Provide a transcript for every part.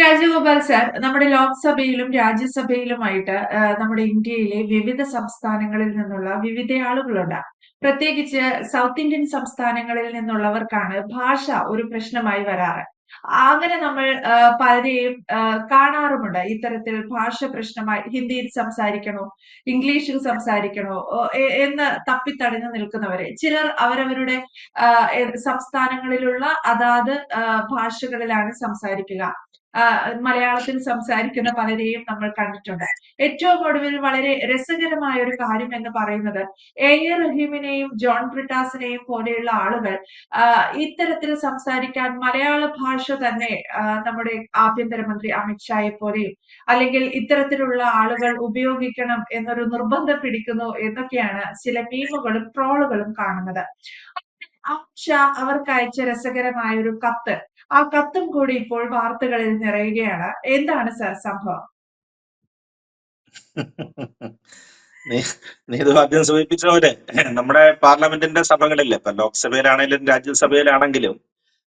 Rajagopal sir നമ്മുടെ ലോക്സഭയിലും രാജ്യസഭയിലുമായിട്ട് നമ്മുടെ ഇന്ത്യയിലെ വിവിധ സംസ്ഥാനങ്ങളിൽ നിന്നുള്ള വിവിധ ആളുകളുണ്ട്. പ്രത്യേകിച്ച് സൗത്ത് ഇന്ത്യൻ സംസ്ഥാനങ്ങളിൽ നിന്നുള്ളവർക്കാണ് ഭാഷ ഒരു പ്രശ്നമായി വരാറ്. അങ്ങനെ നമ്മൾ പലരെയും കാണാറുമുണ്ട്. ഇത്തരത്തിൽ ഭാഷ പ്രശ്നമായി ഹിന്ദിയിൽ സംസാരിക്കണോ ഇംഗ്ലീഷിൽ സംസാരിക്കണോ എന്ന് തപ്പിത്തടഞ്ഞു നിൽക്കുന്നവരെ. ചിലർ അവരവരുടെ സംസ്ഥാനങ്ങളിലുള്ള അതാത് ഭാഷകളിലാണ് സംസാരിക്കുക. മലയാളത്തിൽ സംസാരിക്കുന്ന പലരെയും നമ്മൾ കണ്ടിട്ടുണ്ട്. ഏറ്റവും ഒടുവിൽ വളരെ രസകരമായ ഒരു കാര്യം എന്ന് പറയുന്നത് എ എ റഹീമിനെയും ജോൺ ബ്രിട്ടാസിനെയും പോലെയുള്ള ആളുകൾ ഇത്തരത്തിൽ സംസാരിക്കാൻ മലയാള ഭാഷ തന്നെ നമ്മുടെ ആഭ്യന്തരമന്ത്രി അമിത്ഷായെ പോലെയും അല്ലെങ്കിൽ ഇത്തരത്തിലുള്ള ആളുകൾ ഉപയോഗിക്കണം എന്നൊരു നിർബന്ധം പിടിക്കുന്നു എന്നൊക്കെയാണ് ചില മീമുകളും ട്രോളുകളും കാണുന്നത്. അമിത്ഷാ അവർക്ക് അയച്ച രസകരമായ ഒരു കത്ത്. ആ കത്തും കൂടി ഇപ്പോൾ വാർത്തകളിൽ നിറയുകയാണ്. എന്താണ് സർ സംഭവം? നീ ഇത് സൂചിപ്പിച്ച പോലെ നമ്മുടെ പാർലമെന്റിന്റെ സഭകളിൽ ഇപ്പൊ ലോക്സഭയിലാണെങ്കിലും രാജ്യസഭയിലാണെങ്കിലും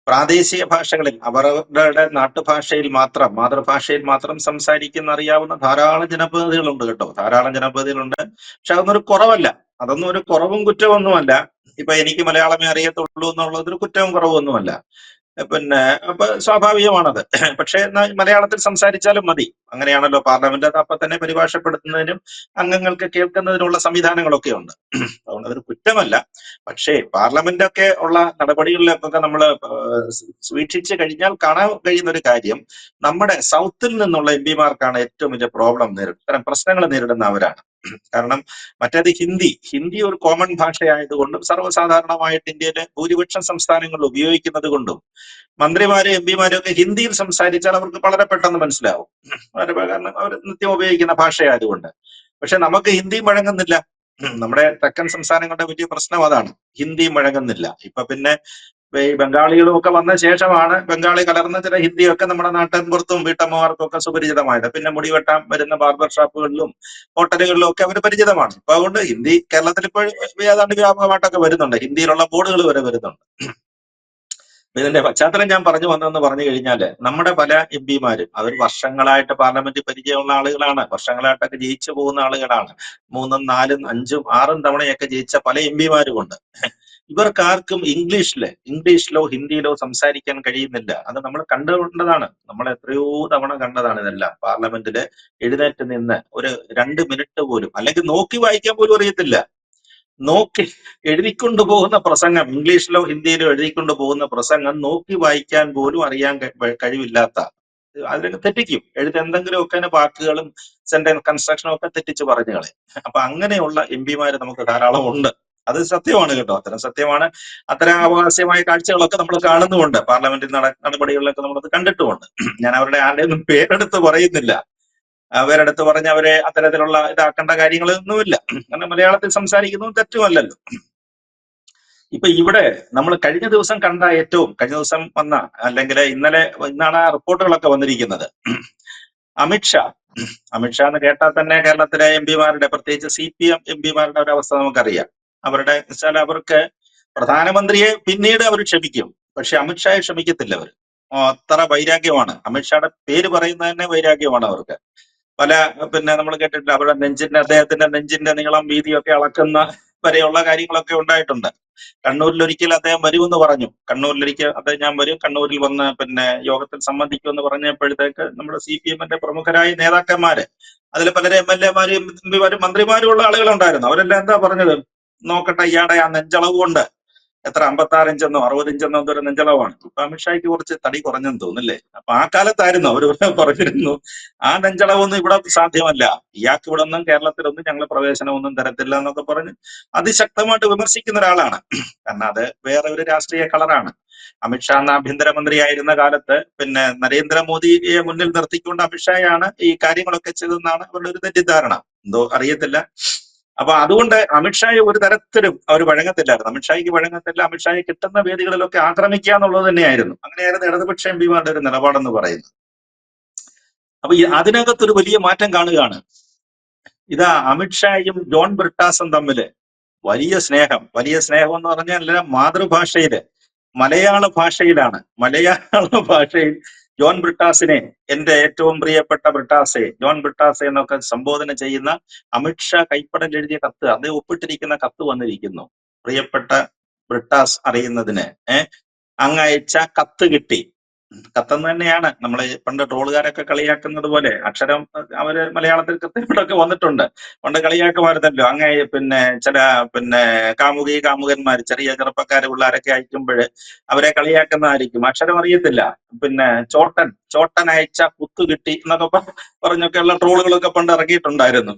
പ്രാദേശിക ഭാഷകളിൽ അവരുടെ നാട്ടുഭാഷയിൽ മാത്രം മാതൃഭാഷയിൽ മാത്രം സംസാരിക്കുന്ന അറിയാവുന്ന ധാരാളം ജനപ്രതിനിധികളുണ്ട് കേട്ടോ. ധാരാളം ജനപ്രതിനിധികളുണ്ട്. പക്ഷെ അതൊന്നും ഒരു കുറവല്ല. അതൊന്നും ഒരു കുറവും കുറ്റമൊന്നുമല്ല ഇപ്പൊ എനിക്ക് മലയാളമേ അറിയത്തുള്ളൂ എന്നുള്ളതൊരു കുറ്റവും കുറവൊന്നുമല്ല. പിന്നെ അപ്പൊ സ്വാഭാവികമാണത്. പക്ഷേ മലയാളത്തിൽ സംസാരിച്ചാലും മതി. അങ്ങനെയാണല്ലോ പാർലമെന്റ് അത് അപ്പൊ തന്നെ പരിഭാഷപ്പെടുത്തുന്നതിനും അംഗങ്ങൾക്ക് കേൾക്കുന്നതിനുള്ള സംവിധാനങ്ങളൊക്കെ ഉണ്ട്. അതുകൊണ്ട് അതൊരു കുറ്റമല്ല. പക്ഷേ പാർലമെന്റ് ഒക്കെ ഉള്ള നടപടികളിലൊക്കെ നമ്മൾ വീക്ഷിച്ചു കഴിഞ്ഞാൽ കാണാൻ കഴിയുന്ന ഒരു കാര്യം നമ്മുടെ സൗത്തിൽ നിന്നുള്ള എം പിമാർക്കാണ് ഏറ്റവും വലിയ പ്രോബ്ലം നേരിടുന്നത്. ഇത്തരം പ്രശ്നങ്ങൾ നേരിടുന്ന അവരാണ്. കാരണം മറ്റേത് ഹിന്ദി. ഹിന്ദി ഒരു കോമൺ ഭാഷയായതുകൊണ്ടും സർവസാധാരണമായിട്ട് ഇന്ത്യയിലെ ഭൂരിപക്ഷം സംസ്ഥാനങ്ങളിൽ ഉപയോഗിക്കുന്നത് കൊണ്ടും മന്ത്രിമാരും എം പിമാരും ഒക്കെ ഹിന്ദിയിൽ സംസാരിച്ചാൽ അവർക്ക് വളരെ പെട്ടെന്ന് മനസ്സിലാവും. വളരെ കാരണം അവർ നിത്യം ഉപയോഗിക്കുന്ന ഭാഷയായതുകൊണ്ട്. പക്ഷെ നമുക്ക് ഹിന്ദി വഴങ്ങുന്നില്ല നമ്മുടെ തെക്കൻ സംസ്ഥാനങ്ങളുടെ വലിയ പ്രശ്നം അതാണ്. ഹിന്ദി വഴങ്ങുന്നില്ല ഇപ്പൊ പിന്നെ ഈ ബംഗാളികളും ഒക്കെ വന്ന ശേഷമാണ് ബംഗാളി കലർന്ന ചില ഹിന്ദിയൊക്കെ നമ്മുടെ നാട്ടിൻപുറത്തും വീട്ടമ്മമാർക്കും ഒക്കെ സുപരിചിതമായത്. പിന്നെ മുടി വെട്ടാൻ വരുന്ന ബാർബർ ഷോപ്പുകളിലും ഹോട്ടലുകളിലും ഒക്കെ അവർ പരിചിതമാണ്. അപ്പൊ അതുകൊണ്ട് ഹിന്ദി കേരളത്തിൽ ഇപ്പോൾ ഏതാണ്ട് വ്യാപകമായിട്ടൊക്കെ വരുന്നുണ്ട്. ഹിന്ദിയിലുള്ള ബോർഡുകൾ വരെ വരുന്നുണ്ട്. ഇതിന്റെ പശ്ചാത്തലം ഞാൻ പറഞ്ഞു വന്നതെന്ന് പറഞ്ഞു കഴിഞ്ഞാൽ നമ്മുടെ പല എം പിമാരും അവർ വർഷങ്ങളായിട്ട് പാർലമെന്റിൽ പരിചയമുള്ള ആളുകളാണ്. വർഷങ്ങളായിട്ടൊക്കെ ജയിച്ചു പോകുന്ന ആളുകളാണ്. മൂന്നും നാലും അഞ്ചും ആറും തവണയൊക്കെ ജയിച്ച പല എം പിമാരും ഉണ്ട്. ഇവർക്കാർക്കും ഇംഗ്ലീഷിൽ ഇംഗ്ലീഷിലോ ഹിന്ദിയിലോ സംസാരിക്കാൻ കഴിയുന്നില്ല. അത് നമ്മൾ കണ്ടുകൊണ്ടതാണ്. നമ്മൾ എത്രയോ തവണ കണ്ടതാണ് ഇതെല്ലാം. പാർലമെന്റിൽ എഴുന്നേറ്റ് നിന്ന് ഒരു രണ്ട് മിനിറ്റ് പോലും അല്ലെങ്കിൽ നോക്കി വായിക്കാൻ പോലും അറിയത്തില്ല. നോക്കി എഴുതിക്കൊണ്ടു പോകുന്ന പ്രസംഗം ഇംഗ്ലീഷിലോ ഹിന്ദിയിലോ എഴുതിക്കൊണ്ടു പോകുന്ന പ്രസംഗം നോക്കി വായിക്കാൻ പോലും അറിയാൻ കഴി- കഴിവില്ലാത്ത. അതിനൊക്കെ തെറ്റിക്കും. എഴുതി എന്തെങ്കിലുമൊക്കെ വാക്കുകളും സെന്റൻസ് കൺസ്ട്രക്ഷനും ഒക്കെ തെറ്റിച്ച് പറഞ്ഞു കളയും. അപ്പൊ അങ്ങനെയുള്ള എം പിമാര് നമുക്ക് ധാരാളം ഉണ്ട് അത് സത്യമാണ് കേട്ടോ. അത്തരം സത്യമാണ്. അത്തരം അവകാശമായ കാഴ്ചകളൊക്കെ നമ്മൾ കാണുന്നുമുണ്ട്. പാർലമെന്റിൽ നട നടപടികളിലൊക്കെ നമ്മളത് കണ്ടിട്ടുമുണ്ട്. ഞാൻ അവരുടെ ആരുടെയൊന്നും പേരെടുത്ത് പറയുന്നില്ല. അവരെടുത്ത് പറഞ്ഞ് അവരെ അത്തരത്തിലുള്ള ഇതാക്കേണ്ട കാര്യങ്ങളൊന്നുമില്ല. കാരണം മലയാളത്തിൽ സംസാരിക്കുന്നത് തെറ്റുമല്ലല്ലോ. ഇപ്പൊ ഇവിടെ നമ്മൾ കഴിഞ്ഞ ദിവസം കണ്ട ഏറ്റവും കഴിഞ്ഞ ദിവസം വന്ന അല്ലെങ്കിൽ ഇന്നലെ ഇന്നാണ് ആ റിപ്പോർട്ടുകളൊക്കെ വന്നിരിക്കുന്നത്. അമിത്ഷാ അമിത്ഷാ എന്ന് കേട്ടാൽ തന്നെ കേരളത്തിലെ എം പിമാരുടെ പ്രത്യേകിച്ച് സി പി എം എം പിമാരുടെ ഒരു അവസ്ഥ നമുക്കറിയാം. അവരുടെ വെച്ചാൽ അവർക്ക് പ്രധാനമന്ത്രിയെ പിന്നീട് അവർ ക്ഷമിക്കും. പക്ഷെ അമിത്ഷായെ ക്ഷമിക്കത്തില്ല അവർ അത്ര വൈരാഗ്യമാണ്. അമിത്ഷായുടെ പേര് പറയുന്നത് തന്നെ വൈരാഗ്യമാണ് അവർക്ക്. പല പിന്നെ നമ്മൾ കേട്ടിട്ടുണ്ട് അവരുടെ നെഞ്ചിന്റെ അദ്ദേഹത്തിന്റെ നെഞ്ചിന്റെ നീളം വീതിയൊക്കെ അളക്കുന്ന വരെയുള്ള കാര്യങ്ങളൊക്കെ ഉണ്ടായിട്ടുണ്ട്. കണ്ണൂരിൽ ഒരിക്കൽ അദ്ദേഹം വരുമെന്ന് പറഞ്ഞു. കണ്ണൂരിലൊരിക്കൽ അദ്ദേഹം ഞാൻ വരും. കണ്ണൂരിൽ വന്ന് പിന്നെ യോഗത്തിൽ സംബന്ധിക്കുമെന്ന് പറഞ്ഞപ്പോഴത്തേക്ക് നമ്മുടെ സി പി എമ്മിന്റെ പ്രമുഖരായ നേതാക്കന്മാര് അതിൽ പലരും എം എൽ എമാരും മന്ത്രിമാരും ഉള്ള ആളുകളുണ്ടായിരുന്നു. അവരെല്ലാം എന്താ പറഞ്ഞത്? നോക്കട്ടെ ഇയാടെ ആ നെഞ്ചളവ് കൊണ്ട്. എത്ര അമ്പത്താറ് ഇഞ്ചെന്നോ അറുപത് ഇഞ്ചെന്നോ എന്തോ നെഞ്ചളവാണ്. ഇപ്പൊ അമിത്ഷായ്ക്ക് കുറച്ച് തടി കുറഞ്ഞെന്ന് തോന്നുന്നില്ലേ? അപ്പൊ ആ കാലത്തായിരുന്നു അവർ പറഞ്ഞിരുന്നു ആ നെഞ്ചളവൊന്നും ഇവിടെ സാധ്യമല്ല. ഇയാൾക്ക് ഇവിടെ ഒന്നും കേരളത്തിലൊന്നും ഞങ്ങൾ പ്രവേശനമൊന്നും തരത്തില്ല എന്നൊക്കെ പറഞ്ഞ് അതിശക്തമായിട്ട് വിമർശിക്കുന്ന ഒരാളാണ്. കാരണം അത് വേറെ ഒരു രാഷ്ട്രീയ കളറാണ്. അമിത്ഷാ എന്ന ആഭ്യന്തരമന്ത്രിയായിരുന്ന കാലത്ത് പിന്നെ നരേന്ദ്രമോദിയെ മുന്നിൽ നിർത്തിക്കൊണ്ട് അമിത്ഷായാണ് ഈ കാര്യങ്ങളൊക്കെ ചെയ്തെന്നാണ് അവരുടെ ഒരു തെറ്റിദ്ധാരണ. എന്തോ അറിയത്തില്ല. അപ്പൊ അതുകൊണ്ട് അമിത്ഷായെ ഒരു തരത്തിലും അവർ വഴങ്ങത്തില്ലായിരുന്നു. അമിത്ഷായ്ക്ക് വഴങ്ങത്തില്ല അമിത്ഷായെ കിട്ടുന്ന വേദികളിലൊക്കെ ആക്രമിക്കുക എന്നുള്ളത് തന്നെയായിരുന്നു. അങ്ങനെയായിരുന്നു ഇടതുപക്ഷ എം പിമാരുടെ ഒരു നിലപാടെന്ന് പറയുന്നത്. അപ്പൊ അതിനകത്ത് അതിനകത്തൊരു വലിയ മാറ്റം കാണുകയാണ്. ഇതാ അമിത്ഷായും ജോൺ ബ്രിട്ടാസും തമ്മിൽ വലിയ സ്നേഹം. വലിയ സ്നേഹം എന്ന് പറഞ്ഞാൽ മാതൃഭാഷയിൽ മലയാള ഭാഷയിലാണ്. മലയാള ഭാഷയിൽ ജോൺ ബ്രിട്ടാസിനെ എന്റെ ഏറ്റവും പ്രിയപ്പെട്ട ബ്രിട്ടാസെ ജോൺ ബ്രിട്ടാസെ എന്നൊക്കെ സംബോധന ചെയ്യുന്ന അമിത്ഷാ കൈപ്പടൽ എഴുതിയ കത്ത് അദ്ദേഹം ഒപ്പിട്ടിരിക്കുന്ന കത്ത് വന്നിരിക്കുന്നു. പ്രിയപ്പെട്ട ബ്രിട്ടാസ് അറിയുന്നതിന് ഏഹ് അങ്ങയച്ച കത്ത് കിട്ടി. കത്തെന്ന് തന്നെയാണ്. നമ്മൾ പണ്ട് ട്രോളുകാരൊക്കെ കളിയാക്കുന്നത് പോലെ അക്ഷരം അവർ മലയാളത്തിൽ കൃത്യമായിട്ടൊക്കെ വന്നിട്ടുണ്ട്. പണ്ട് കളിയാക്കുമായിരുന്നല്ലോ. അങ്ങേ പിന്നെ ചില പിന്നെ കാമുകി കാമുകന്മാർ ചെറിയ ചെറുപ്പക്കാർ പിള്ളേരൊക്കെ അയക്കുമ്പോൾ അവരെ കളിയാക്കുന്നതായിരിക്കും. അക്ഷരം അറിയത്തില്ല. പിന്നെ ചോട്ടൻ ചോട്ടൻ അയച്ച കുത്തു കിട്ടി എന്നൊക്കെ പറഞ്ഞൊക്കെ ഉള്ള ട്രോളുകളൊക്കെ പണ്ട് ഇറങ്ങിയിട്ടുണ്ടായിരുന്നു.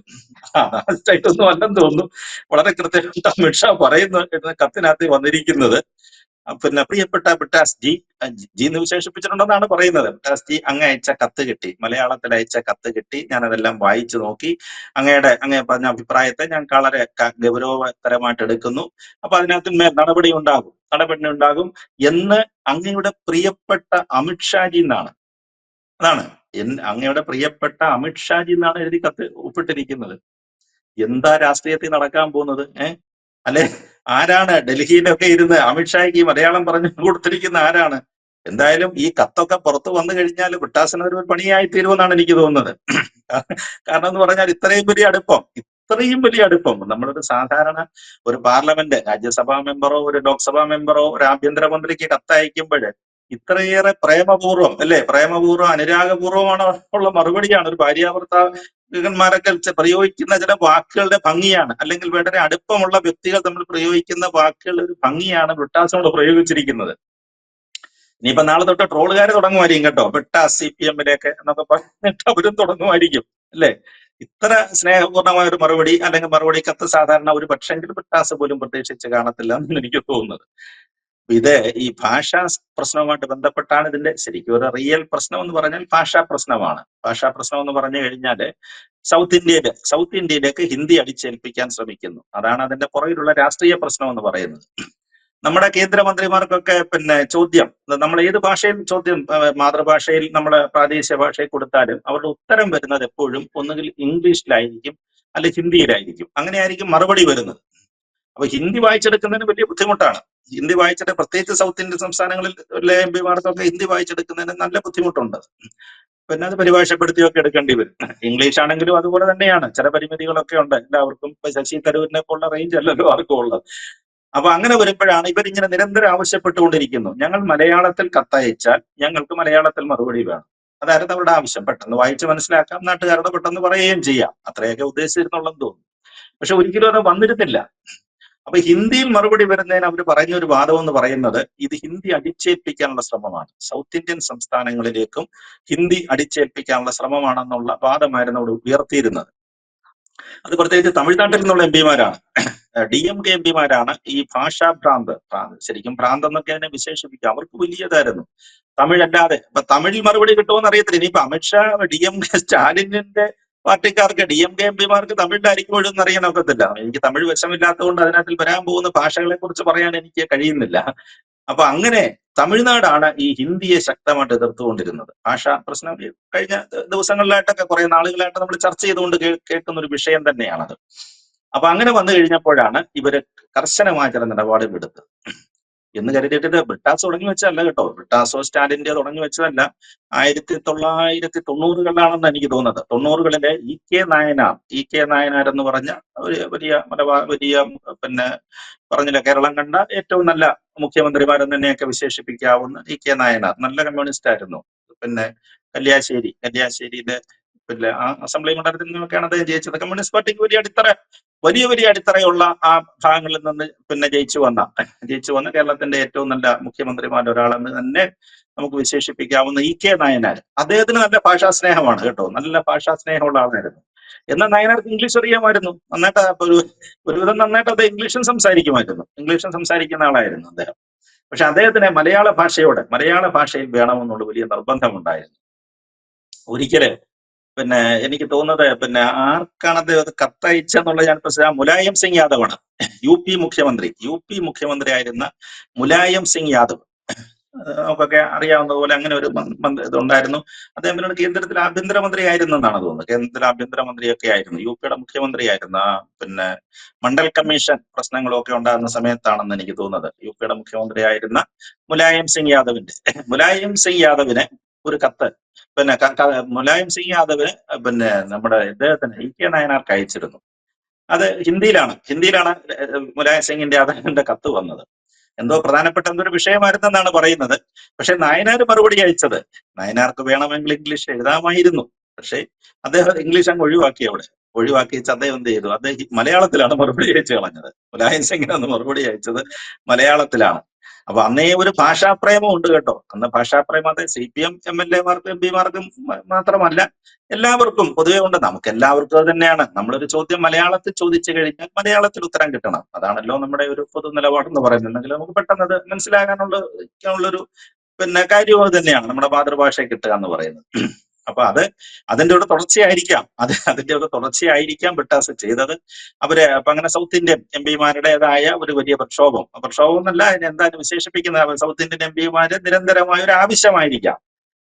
ആയിട്ടൊന്നും അല്ലെന്ന് തോന്നുന്നു. വളരെ കൃത്യമായിട്ട് അമിത്ഷാ പറയുന്നു കത്തിനകത്ത് വന്നിരിക്കുന്നത്. പിന്നെ പ്രിയപ്പെട്ട ബിട്ടാസ് ജി ജി- എന്ന് വിശേഷിപ്പിച്ചിട്ടുണ്ടെന്നാണ് പറയുന്നത്. ബിട്ടാസ് ജി അങ്ങ് അയച്ച കത്ത് കിട്ടി. മലയാളത്തിൽ അയച്ച കത്ത് കിട്ടി. ഞാൻ അതെല്ലാം വായിച്ചു നോക്കി. അങ്ങയുടെ അങ്ങേ പറഞ്ഞ അഭിപ്രായത്തെ ഞാൻ വളരെ ഗൗരവതരമായിട്ട് എടുക്കുന്നു. അപ്പൊ അതിനകത്ത് നടപടി ഉണ്ടാകും. നടപടി ഉണ്ടാകും എന്ന് അങ്ങയുടെ പ്രിയപ്പെട്ട അമിത്ഷാജി എന്നാണ്. അതാണ്. എൻ- അങ്ങയുടെ പ്രിയപ്പെട്ട അമിത്ഷാജി എന്നാണ് എഴുതി കത്ത് ഒപ്പിട്ടിരിക്കുന്നത്. എന്താ രാഷ്ട്രീയത്തിൽ നടക്കാൻ പോകുന്നത്? ഏഹ് അല്ലെ? ആരാണ് ഡൽഹിയിലൊക്കെ ഇരുന്ന് അമിത്ഷായ്ക്ക് ഈ മലയാളം പറഞ്ഞു കൊടുത്തിരിക്കുന്ന ആരാണ്? എന്തായാലും ഈ കത്തൊക്കെ പുറത്തു വന്നു കഴിഞ്ഞാൽ വിട്ടാസന ഒരു പണിയായി തീരുമെന്നാണ് എനിക്ക് തോന്നുന്നത്. കാരണം എന്ന് പറഞ്ഞാൽ ഇത്രയും വലിയ അടുപ്പം ഇത്രയും വലിയ അടുപ്പം. നമ്മളൊരു സാധാരണ ഒരു പാർലമെന്റ് രാജ്യസഭാ മെമ്പറോ ഒരു ലോക്സഭാ മെമ്പറോ ഒരു ആഭ്യന്തരമന്ത്രിക്ക് കത്തയക്കുമ്പോൾ ഇത്രയേറെ പ്രേമപൂർവം അല്ലെ? പ്രേമപൂർവം അനുരാഗപൂർവമാണ് ഉള്ള മറുപടിയാണ് ഒരു ഭാര്യാഭർത്താക്കന്മാരൊക്കെ പ്രയോഗിക്കുന്ന ചില വാക്കുകളുടെ ഭംഗിയാണ്. അല്ലെങ്കിൽ വളരെ അടുപ്പമുള്ള വ്യക്തികൾ നമ്മൾ പ്രയോഗിക്കുന്ന വാക്കുകളുടെ ഒരു ഭംഗിയാണ് ബ്രിട്ടാസിനോട് പ്രയോഗിച്ചിരിക്കുന്നത്. ഇനിയിപ്പോ നാളെ തൊട്ട് ട്രോളുകാർ തുടങ്ങുമായിരിക്കും കേട്ടോ. ബിട്ടാസ് സി പി എമ്മിലേക്ക് എന്നൊക്കെ പറഞ്ഞിട്ട് അവരും തുടങ്ങുമായിരിക്കും അല്ലേ? ഇത്ര സ്നേഹപൂർണമായ ഒരു മറുപടി അല്ലെങ്കിൽ മറുപടി കത്ത് സാധാരണ ഒരു പക്ഷെങ്കിലും വിട്ടാസ് പോലും പ്രതീക്ഷിച്ച് കാണത്തില്ല എന്ന് എനിക്ക് തോന്നുന്നത്. ഇത് ഈ ഭാഷാ പ്രശ്നവുമായിട്ട് ബന്ധപ്പെട്ടാണ് ഇതിന്റെ ശരിക്കും ഒരു റിയൽ പ്രശ്നം എന്ന് പറഞ്ഞാൽ ഭാഷാ പ്രശ്നമാണ്. ഭാഷാ പ്രശ്നം എന്ന് പറഞ്ഞു കഴിഞ്ഞാൽ സൗത്ത് ഇന്ത്യയിൽ സൗത്ത് ഇന്ത്യയിലേക്ക് ഹിന്ദി അടിച്ചേൽപ്പിക്കാൻ ശ്രമിക്കുന്നു. അതാണ് അതിന്റെ പുറകിലുള്ള രാഷ്ട്രീയ പ്രശ്നം എന്ന് പറയുന്നത്. നമ്മുടെ കേന്ദ്രമന്ത്രിമാർക്കൊക്കെ പിന്നെ ചോദ്യം നമ്മൾ ഏത് ഭാഷയിൽ ചോദ്യം മാതൃഭാഷയിൽ നമ്മൾ പ്രാദേശിക ഭാഷയിൽ കൊടുത്താലും അവരുടെ ഉത്തരം വരുന്നത് എപ്പോഴും ഒന്നുകിൽ ഇംഗ്ലീഷിലായിരിക്കും അല്ലെ ഹിന്ദിയിലായിരിക്കും. അങ്ങനെയായിരിക്കും മറുപടി വരുന്നത്. അപ്പൊ ഹിന്ദി വായിച്ചെടുക്കുന്നതിന് വലിയ ബുദ്ധിമുട്ടാണ്. ഹിന്ദി വായിച്ചിട്ട് പ്രത്യേകിച്ച് സൗത്ത് ഇന്ത്യൻ സംസ്ഥാനങ്ങളിലെ എം പിമാർക്കൊക്കെ ഹിന്ദി വായിച്ചെടുക്കുന്നതിന് നല്ല ബുദ്ധിമുട്ടുണ്ട്. പിന്നെ അത് പരിഭാഷപ്പെടുത്തിയൊക്കെ എടുക്കേണ്ടി വരും. ഇംഗ്ലീഷ് ആണെങ്കിലും അതുപോലെ തന്നെയാണ്. ചില പരിമിതികളൊക്കെ ഉണ്ട്. എല്ലാവർക്കും ഇപ്പൊ ശശി തരൂരിനെ പോലുള്ള റേഞ്ച് അല്ലല്ലോ ആർക്കും ഉള്ളത്. അപ്പൊ അങ്ങനെ വരുമ്പോഴാണ് ഇവരിങ്ങനെ നിരന്തരം ആവശ്യപ്പെട്ടുകൊണ്ടിരിക്കുന്നു. ഞങ്ങൾ മലയാളത്തിൽ കത്തയച്ചാൽ ഞങ്ങൾക്ക് മലയാളത്തിൽ മറുപടി വേണം. അതായിരുന്നു അവരുടെ ആവശ്യം. പെട്ടെന്ന് വായിച്ച് മനസ്സിലാക്കാം. നാട്ടുകാരോട് പെട്ടെന്ന് പറയുകയും ചെയ്യാം. അത്രയൊക്കെ ഉദ്ദേശിച്ചിരുന്നുള്ളെന്ന് തോന്നുന്നു. പക്ഷെ ഒരിക്കലും അത് വന്നിരുന്നില്ല. അപ്പൊ ഹിന്ദിയും മറുപടി വരുന്നതിന് അവർ പറഞ്ഞ ഒരു വാദം എന്ന് പറയുന്നത് ഇത് ഹിന്ദി അടിച്ചേൽപ്പിക്കാനുള്ള ശ്രമമാണ്. സൗത്ത് ഇന്ത്യൻ സംസ്ഥാനങ്ങളിലേക്കും ഹിന്ദി അടിച്ചേൽപ്പിക്കാനുള്ള ശ്രമമാണെന്നുള്ള വാദമായിരുന്നു അവിടെ ഉയർത്തിയിരുന്നത്. അത് പ്രത്യേകിച്ച് തമിഴ്നാട്ടിൽ നിന്നുള്ള എം പിമാരാണ്. ഡി എം കെ എം പിമാരാണ് ഈ ഭാഷാ ഭ്രാന്ത് ശരിക്കും ഭ്രാന്ത് എന്നൊക്കെ അതിനെ വിശേഷിപ്പിക്കാം. അവർക്ക് വലിയതായിരുന്നു. തമിഴല്ലാതെ അപ്പൊ തമിഴിൽ മറുപടി കിട്ടുമോ എന്ന് അറിയത്തില്ല ഇനിയിപ്പോ അമിത്ഷാ ഡി എം കെ സ്റ്റാലിനിന്റെ പാർട്ടിക്കാർക്ക് ഡി എം കെ എം പിമാർക്ക് തമിഴിലായിരിക്കും എഴുതുന്ന അറിയാൻ ഒക്കത്തില്ല. എനിക്ക് തമിഴ് വശമില്ലാത്തതുകൊണ്ട് അതിനകത്തിൽ വരാൻ പോകുന്ന ഭാഷകളെ കുറിച്ച് പറയാൻ എനിക്ക് കഴിയുന്നില്ല. അപ്പൊ അങ്ങനെ തമിഴ്നാടാണ് ഈ ഹിന്ദിയെ ശക്തമായിട്ട് എതിർത്തുകൊണ്ടിരുന്നത്. ഭാഷാ പ്രശ്നം കഴിഞ്ഞ ദിവസങ്ങളിലായിട്ടൊക്കെ കുറെ നാളുകളായിട്ട് നമ്മൾ ചർച്ച ചെയ്തുകൊണ്ട് കേൾക്കുന്ന ഒരു വിഷയം തന്നെയാണത്. അപ്പൊ അങ്ങനെ വന്നു കഴിഞ്ഞപ്പോഴാണ് ഇവർ കർശനമായ ചില നിലപാടുകൾ എടുത്തത് എന്ന് കരുതിയിട്ട് ബ്രിട്ടാസ് തുടങ്ങി വെച്ചതല്ല കേട്ടോ. ബ്രിട്ടാസോ സ്റ്റാലിന്റെ തുടങ്ങി വെച്ചതല്ല. ആയിരത്തി തൊള്ളായിരത്തി തൊണ്ണൂറുകളിലാണെന്ന് എനിക്ക് തോന്നുന്നത്. തൊണ്ണൂറുകളിലെ E K Nayanar E K Nayanar എന്ന് പറഞ്ഞ ഒരു വലിയ മലബാർ വലിയ പിന്നെ പറഞ്ഞില്ല കേരളം കണ്ട ഏറ്റവും നല്ല മുഖ്യമന്ത്രിമാരെന്ന് തന്നെയൊക്കെ വിശേഷിപ്പിക്കാവുന്ന ഇ കെ നായനാർ. നല്ല കമ്മ്യൂണിസ്റ്റ് ആയിരുന്നു പിന്നെ കല്യാശ്ശേരി കല്യാശ്ശേരിയിലെ പിന്നെ ആ അസംബ്ലി മണ്ഡലത്തിൽ നിന്നൊക്കെയാണ് അദ്ദേഹം ജയിച്ചത്. കമ്മ്യൂണിസ്റ്റ് പാർട്ടിക്ക് വലിയ അടിത്തറ വലിയ വലിയ അടിത്തറയുള്ള ആ ഭാഗങ്ങളിൽ നിന്ന് പിന്നെ ജയിച്ചു വന്ന ജയിച്ചു വന്ന കേരളത്തിന്റെ ഏറ്റവും നല്ല മുഖ്യമന്ത്രിമാരുടെ ഒരാളെന്ന് തന്നെ നമുക്ക് വിശേഷിപ്പിക്കാവുന്ന ഇ കെ നായനാർ. അദ്ദേഹത്തിന് നല്ല ഭാഷാ സ്നേഹമാണ് കേട്ടോ. നല്ല ഭാഷാ സ്നേഹമുള്ള ആളായിരുന്നു. എന്നാൽ നായനാർക്ക് ഇംഗ്ലീഷ് അറിയാമായിരുന്നു. നന്നായിട്ട് ഒരു ഒരുവിധം നന്നായിട്ട് അദ്ദേഹം ഇംഗ്ലീഷും സംസാരിക്കുമായിരുന്നു. ഇംഗ്ലീഷും സംസാരിക്കുന്ന ആളായിരുന്നു അദ്ദേഹം. പക്ഷെ അദ്ദേഹത്തിന് മലയാള ഭാഷയോട് മലയാള ഭാഷയിൽ വേണമെന്നുള്ള വലിയ നിർബന്ധമുണ്ടായിരുന്നു. ഒരിക്കൽ പിന്നെ എനിക്ക് തോന്നുന്നത് പിന്നെ ആർക്കാണ് അദ്ദേഹം കത്തയച്ചെന്നുള്ള ഞാൻ പ്രശ്നം മുലായം സിംഗ് യാദവാണ്. യു പി മുഖ്യമന്ത്രി. യു പി മുഖ്യമന്ത്രി ആയിരുന്ന മുലായം സിംഗ് യാദവ്. നമുക്കൊക്കെ അറിയാവുന്നതുപോലെ അങ്ങനെ ഒരു ഇതുണ്ടായിരുന്നു. അദ്ദേഹം പിന്നീട് കേന്ദ്രത്തിൽ ആഭ്യന്തരമന്ത്രി ആയിരുന്നു എന്നാണ് തോന്നുന്നത്. കേന്ദ്രത്തിൽ ആഭ്യന്തരമന്ത്രിയൊക്കെ ആയിരുന്നു. യു പിയുടെ മുഖ്യമന്ത്രി ആയിരുന്നു ആ പിന്നെ മണ്ഡൽ കമ്മീഷൻ പ്രശ്നങ്ങളൊക്കെ ഉണ്ടാകുന്ന സമയത്താണെന്ന് എനിക്ക് തോന്നുന്നത്. യു പിയുടെ മുഖ്യമന്ത്രി ആയിരുന്ന മുലായം സിംഗ് യാദവിന്റെ. മുലായം സിംഗ് യാദവിനെ ഒരു കത്ത് പിന്നെ മുലായം സിംഗ് യാദവ് പിന്നെ നമ്മുടെ ഇദ്ദേഹത്തിന് ഇ കെ നായനാർക്ക് അയച്ചിരുന്നു. അത് ഹിന്ദിയിലാണ്. ഹിന്ദിയിലാണ് മുലായം സിംഗിന്റെ അദ്ദേഹത്തിന്റെ കത്ത് വന്നത്. എന്തോ പ്രധാനപ്പെട്ട എന്തൊരു വിഷയമായിരുന്നെന്നാണ് പറയുന്നത്. പക്ഷെ നായനാർ മറുപടി അയച്ചത്? നായനാർക്ക് വേണമെങ്കിൽ ഇംഗ്ലീഷ് എഴുതാമായിരുന്നു. പക്ഷേ അദ്ദേഹം ഇംഗ്ലീഷ് അങ്ങ് ഒഴിവാക്കി അവിടെ. ഒഴിവാക്കി അദ്ദേഹം എന്ത് ചെയ്തു? അദ്ദേഹം മലയാളത്തിലാണ് മറുപടി അയച്ചു കളഞ്ഞത്. മുലായം സിംഗിനാണ് മറുപടി അയച്ചത് മലയാളത്തിലാണ്. അപ്പൊ അന്നേ ഒരു ഭാഷാപ്രേമം ഉണ്ട് കേട്ടോ. അന്ന് ഭാഷാപ്രേമം അത് C P M M L എമാർക്കും M പിമാർക്കും മാത്രമല്ല എല്ലാവർക്കും പൊതുവേ ഉണ്ട്. നമുക്ക് എല്ലാവർക്കും അത് തന്നെയാണ്. നമ്മളൊരു ചോദ്യം മലയാളത്തിൽ ചോദിച്ചു കഴിഞ്ഞാൽ മലയാളത്തിൽ ഉത്തരം കിട്ടണം. അതാണല്ലോ നമ്മുടെ ഒരു പൊതു നിലപാടെന്ന് പറയുന്നുണ്ടെങ്കിൽ നമുക്ക് പെട്ടെന്ന് അത് മനസ്സിലാകാനുള്ള ഉള്ളൊരു പിന്നെ കാര്യവും തന്നെയാണ്. നമ്മുടെ മാതൃഭാഷയെ കിട്ടുക എന്ന് പറയുന്നത്. അപ്പൊ അത് അതിന്റെ ഒരു തുടർച്ചയായിരിക്കാം. അത് അതിന്റെ ഒരു തുടർച്ചയായിരിക്കാം ബിട്ടാസ് ചെയ്തത്. അവർ അപ്പൊ അങ്ങനെ സൗത്ത് ഇന്ത്യൻ എം പിമാരുടേതായ ഒരു വലിയ പ്രക്ഷോഭം. പ്രക്ഷോഭം എന്നല്ല അതിനെ എന്താണ് വിശേഷിപ്പിക്കുന്നത് സൗത്ത് ഇന്ത്യൻ എം പിമാര് നിരന്തരമായ ഒരു ആവശ്യമായിരിക്കാം.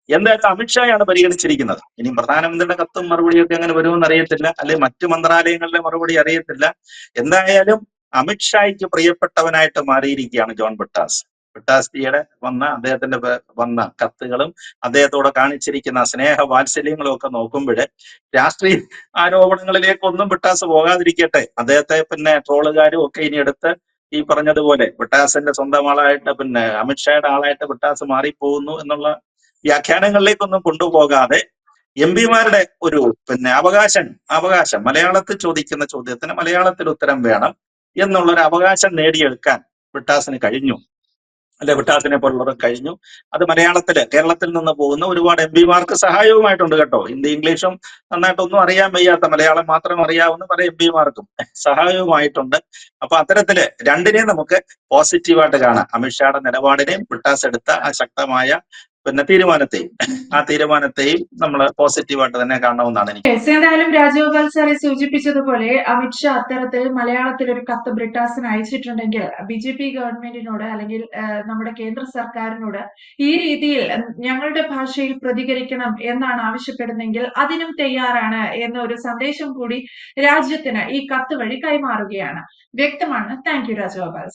എന്തായാലും അമിത്ഷായാണ് പരിഗണിച്ചിരിക്കുന്നത്. ഇനി പ്രധാനമന്ത്രിയുടെ കത്തും മറുപടിയൊക്കെ എങ്ങനെ വരുമെന്ന് അറിയത്തില്ല അല്ലെ മറ്റു മന്ത്രാലയങ്ങളുടെ മറുപടി അറിയത്തില്ല. എന്തായാലും അമിത്ഷായ്ക്ക് പ്രിയപ്പെട്ടവനായിട്ട് മാറിയിരിക്കുകയാണ് ജോൺ ബിട്ടാസ് ബിട്ടാസ്ജിയുടെ വന്ന അദ്ദേഹത്തിന്റെ വന്ന കത്തുകളും അദ്ദേഹത്തോടെ കാണിച്ചിരിക്കുന്ന സ്നേഹ വാത്സല്യങ്ങളും ഒക്കെ നോക്കുമ്പോൾ രാഷ്ട്രീയ ആരോപണങ്ങളിലേക്കൊന്നും വിട്ടാസ് പോകാതിരിക്കട്ടെ. അദ്ദേഹത്തെ പിന്നെ ട്രോളുകാരും ഒക്കെ ഇനി എടുത്ത് ഈ പറഞ്ഞതുപോലെ വിട്ടാസിന്റെ സ്വന്തം ആളായിട്ട് പിന്നെ അമിത്ഷായുടെ ആളായിട്ട് വിട്ടാസ് മാറിപ്പോകുന്നു എന്നുള്ള വ്യാഖ്യാനങ്ങളിലേക്കൊന്നും കൊണ്ടുപോകാതെ എം പിമാരുടെ ഒരു പിന്നെ അവകാശം അവകാശം മലയാളത്തിൽ ചോദിക്കുന്ന ചോദ്യത്തിന് മലയാളത്തിൽ ഉത്തരം വേണം എന്നുള്ളൊരു അവകാശം നേടിയെടുക്കാൻ വിട്ടാസിന് കഴിഞ്ഞു. അല്ലെ വിട്ടാത്തിനെ പോലുള്ളതും കഴിഞ്ഞു. അത് മലയാളത്തിൽ കേരളത്തിൽ നിന്ന് പോകുന്ന ഒരുപാട് എം പിമാർക്ക് സഹായവുമായിട്ടുണ്ട് കേട്ടോ. ഹിന്ദി ഇംഗ്ലീഷും നന്നായിട്ടൊന്നും അറിയാൻ വയ്യാത്ത മലയാളം മാത്രം അറിയാവുന്ന പല എം പിമാർക്കും സഹായവുമായിട്ടുണ്ട്. അപ്പൊ അത്തരത്തിൽ രണ്ടിനെയും നമുക്ക് പോസിറ്റീവായിട്ട് കാണാം. അമിത്ഷായുടെ നിലപാടിനെയും വിട്ടാസ് എടുത്ത ആ ശക്തമായ പിന്നെ തീരുമാനത്തെയും. ആ തീരുമാനത്തെയും നമ്മൾ പോസിറ്റീവായിട്ട് തന്നെ കാണണമെന്നാണ് എനിക്ക്. എന്തായാലും രാജഗോപാൽ സാറെ സൂചിപ്പിച്ചതുപോലെ അമിത്ഷാ അത്തരത്തിൽ മലയാളത്തിൽ ഒരു കത്ത് ബ്രിട്ടാസിന് അയച്ചിട്ടുണ്ടെങ്കിൽ ബി ജെ പി ഗവൺമെന്റിനോട് അല്ലെങ്കിൽ നമ്മുടെ കേന്ദ്ര സർക്കാരിനോട് ഈ രീതിയിൽ ഞങ്ങളുടെ ഭാഷയിൽ പ്രതികരിക്കണം എന്നാണ് ആവശ്യപ്പെടുന്നെങ്കിൽ അതിനും തയ്യാറാണ് എന്ന ഒരു സന്ദേശം കൂടി രാജ്യത്തിന് ഈ കത്ത് വഴി കൈമാറുകയാണ്. വ്യക്തമാണ്. Thank you Rajagopal